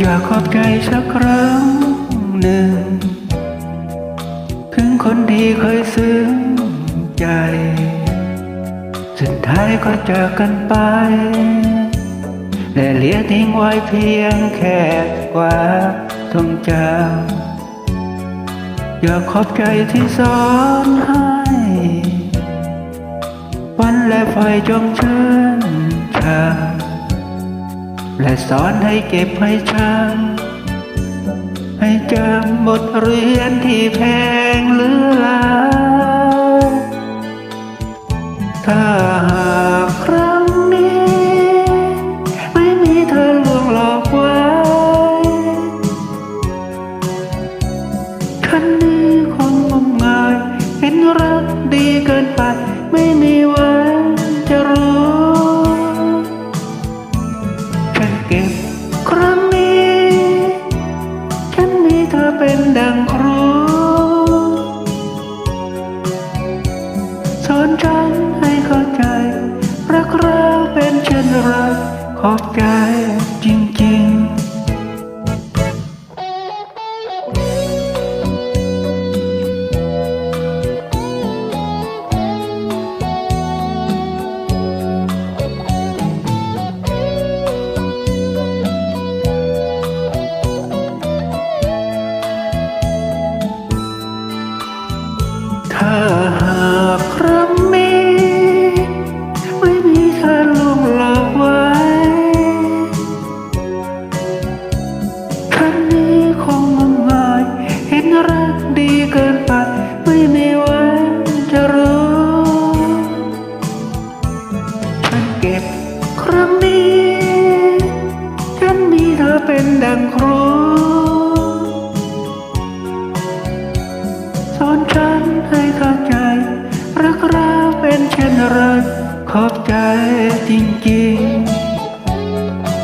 อยากขอบใจสักครั้งหนึ่ง ถึงคนที่เคยซึ้งใจ สุดท้ายก็จากกันไปและเหลือทิ้งไว้เพียงแค่ความทรงจำอยากขอบใจที่สอนให้ วันและไฟจงชื่นชา และสอนให้เก็บให้ชังให้จำบทเรียนที่แพงเหลือลาถ้าหา เก็บครั้งนี้ ฉันมีเธอเป็นดังครูสอนฉันให้เข้าใจรักเราเป็นเช่นไรขอบใจจริงๆ ครั้งนี้ฉันมีเธอเป็นดังครูสอนฉันให้เข้าใจ รักเราเป็นเช่นไรขอบใจจริง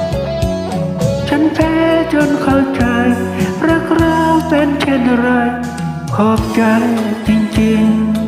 ๆ ฉันแพ้จนเข้าใจ รักเราเป็นเช่นไรขอบใจจริงๆ